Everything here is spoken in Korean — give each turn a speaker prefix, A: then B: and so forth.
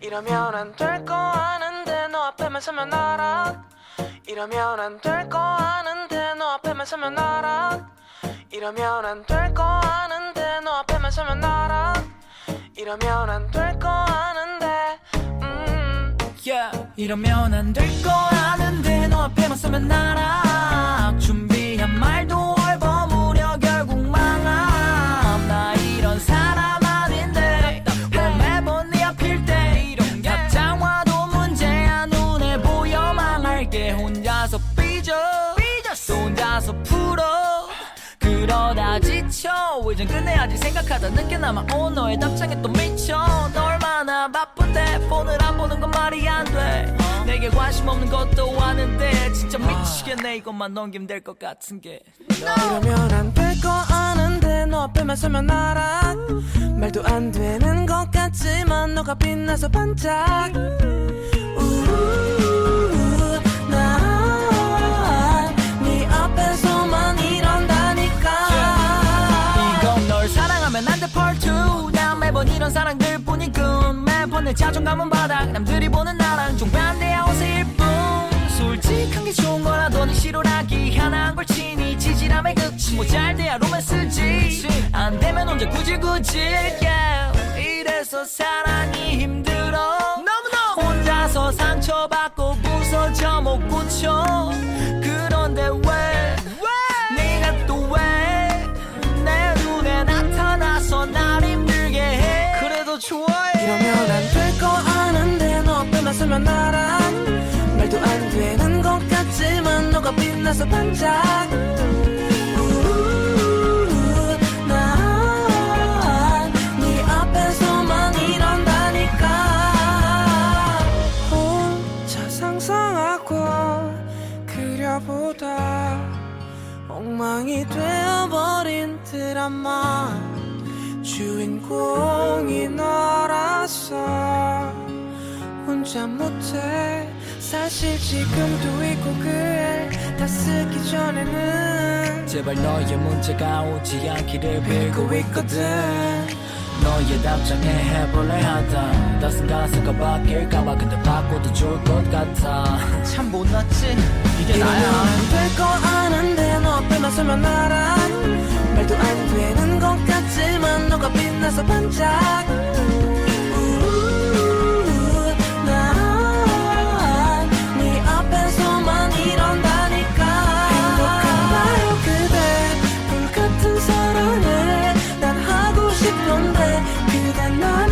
A: 이러면 안 될 거 아는데 너 앞에만 서면 알아. 이러면 안 될 거 아는데 너 앞에만 서면 알아. 이러면 안 될 거 아는데 너 앞에만 서면 알아. 이러면 안 될 거 아는데 음.
B: Yeah. 이러면 안 될 거 아는데 너 앞에만 서면 알아. 준비 그러다 지쳐 이젠 끝내야지 생각하다 늦게 남아 온 너의 답장에 또 미쳐. 너 얼마나 바쁜데 폰을 안 보는 건 말이 안돼. 내게 관심 없는 것도 아는데 진짜 미치겠네 이것만 넘기면 될 것 같은 게.
A: 이러면 안 될 거 아는데 너 앞에만 서면 알아. 말도 안 되는 것 같지만 너가 빛나서 반짝
B: 사랑들 뿐이군. 매번 내 자존감은 바닥 남들이 보는 나랑 정반대야 옷의 일뿐. 솔직한 게 좋은 거라도 네 싫어라기 하나한 걸 치니 지지람의 극치 뭐잘 돼야 로맨스지. 안 되면 혼자 구질구질 yeah. 이래서 사랑이 힘들어. 너무너무. 혼자서 상처받고 부서져 못 고쳐
A: 너 앞에만 서면 알아 말도 안 되는 것 같지만 너가 빛나서 반짝. 난네 앞에서만 이런다니까. 혼자 상상하고 그려보다 엉망이 되어버린 드라마. 주인공이 너라서 혼자 못해. 사실 지금도 있고 그다 쓰기 전에는
B: 제발 너의 문자가 오지 않기를 빌고 있거든. 너의 답장에 해볼래 하다. 따뜻한 가사가 바뀔까봐 근데 바꿔도 좋을 것 같아. 참 못났지? 이게
A: 이러면 될거 아는데 너 앞에만 서면 알아 말도 안 되는 것 같지만 너가 빛나서 반짝 not